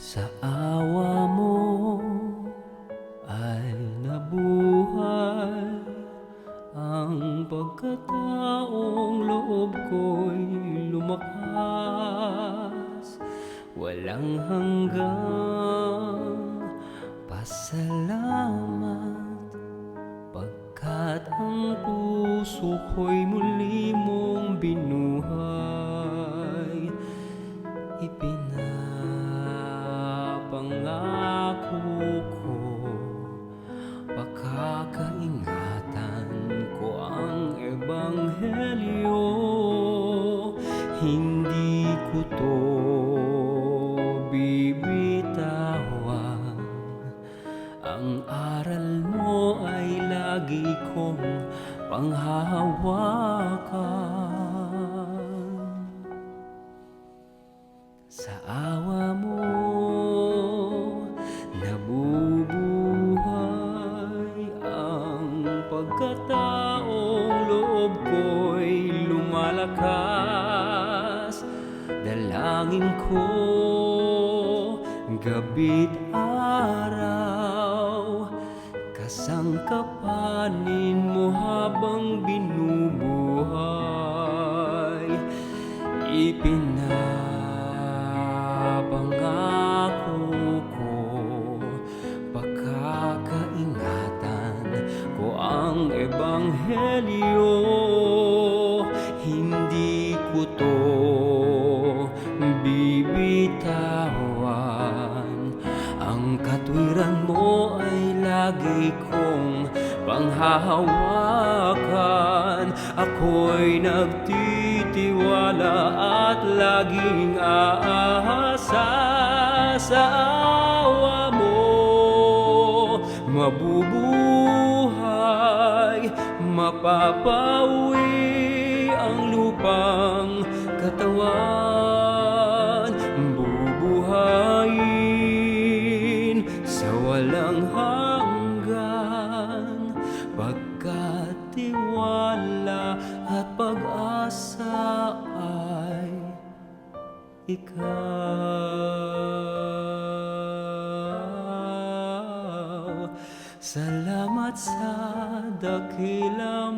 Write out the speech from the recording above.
Sa awa mo ay nabuhay Ang pagkataong loob ko'y lumakas. Walang hanggang pasalamat Pagkat ang puso ko'y muli mong Hindi ko to bibitawan. Ang aral mo ay lagi kong panghahawakan. Sa awa mo nabubuhay ang pagkataong loob ko'y lumalakas Dalangin ko gabi't araw Kasangkapanin mo habang binubuhay Ipinapangako ko Pakakaingatan ko ang ebanghelyo katwiran mo ay lagi kong panghahawakan. Ako'y nagtitiwala at laging aasa sa awa mo. Mabubuhay, mapapawi ang lupang katawan ikaw. Salamat sa dakila